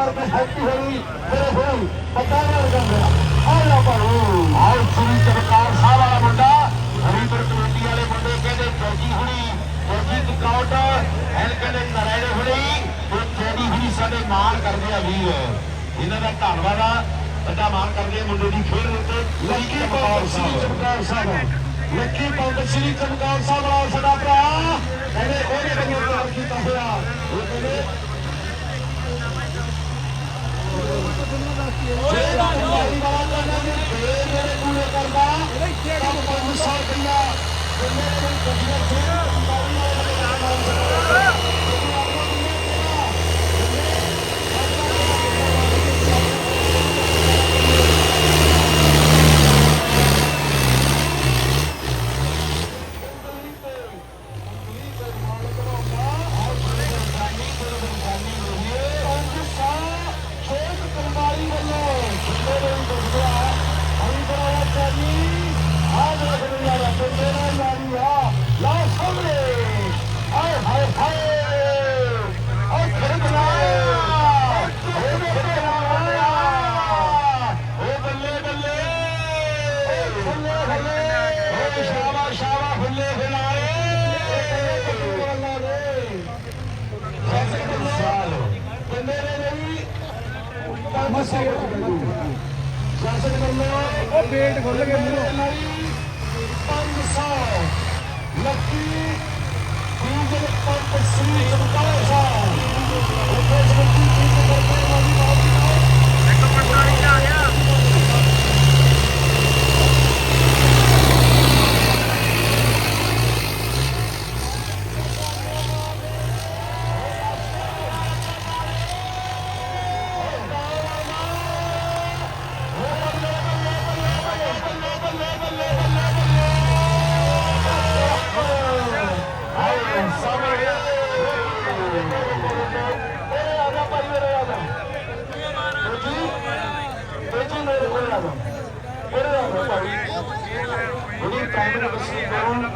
ਕਰਕੇ ਹੈਪੀ ਹੋਈ ਮੇਰੇ ਹੋਈ ਪਤਾ ਨਹੀਂ ਲੱਗਦਾ ਆ ਜਾ ਭਾਈ ਸ੍ਰੀ ਸਰਕਾਰ ਸਾਹਿਬ ਵਾਲਾ ਮੁੰਡਾ ਹਰੀਪੁਰ ਕਮੇਟੀ ਵਾਲੇ ਮੁੰਡੇ ਕਹਿੰਦੇ ਫੌਜੀ ਹੁਣੀ ਫੌਜੀ ਟਿਕਾਉਟ ਐਨ ਕਹਿੰਦੇ ਨਰਾਇਣ ਹੁਣੀ ਤੇ ਚੈਨੀ ਹੁਣੀ ਸਾਡੇ ਮਾਣ ਕਰਦੇ ਆ ਵੀਰ ਇਹਨਾਂ ਦਾ ਧੰਨਵਾਦ ਆ ਵੱਡਾ ਮਾਣ ਕਰਦੇ ਆ ਮੁੰਡੇ ਦੀ ਖੇਡ ਉੱਤੇ ਲੱਕੀ ਪੌਂਡ ਸ੍ਰੀ ਚਮਕੌਰ ਸਾਹਿਬ ਲੱਕੀ ਪੌਂਡ ਸ੍ਰੀ ਚਮਕੌਰ ਸਾਹਿਬ ਵਾਲਾ ਸਾਡਾ ਭਰਾ ਕਹਿੰਦੇ ਉਹਨੇ ਬੰਦੇ ਤਿਆਰ ਕੀਤਾ ਹੋਇਆ 100 ਰੁਪਇਆ ਜਿੰਨੇ ਨੂੰ ਕੁਝ ਨਹੀਂ ਮਸਾ ਸ਼ਾਸਨ ਕਰ ਲਓ ਉਹ ਬੇਟ ਖੁੱਲ ਕੇ ਮੂੰਹ 500 ਉਹਦੀ ਟਾਈਮ ਨੂੰ ਵਸੀ ਕਰੋ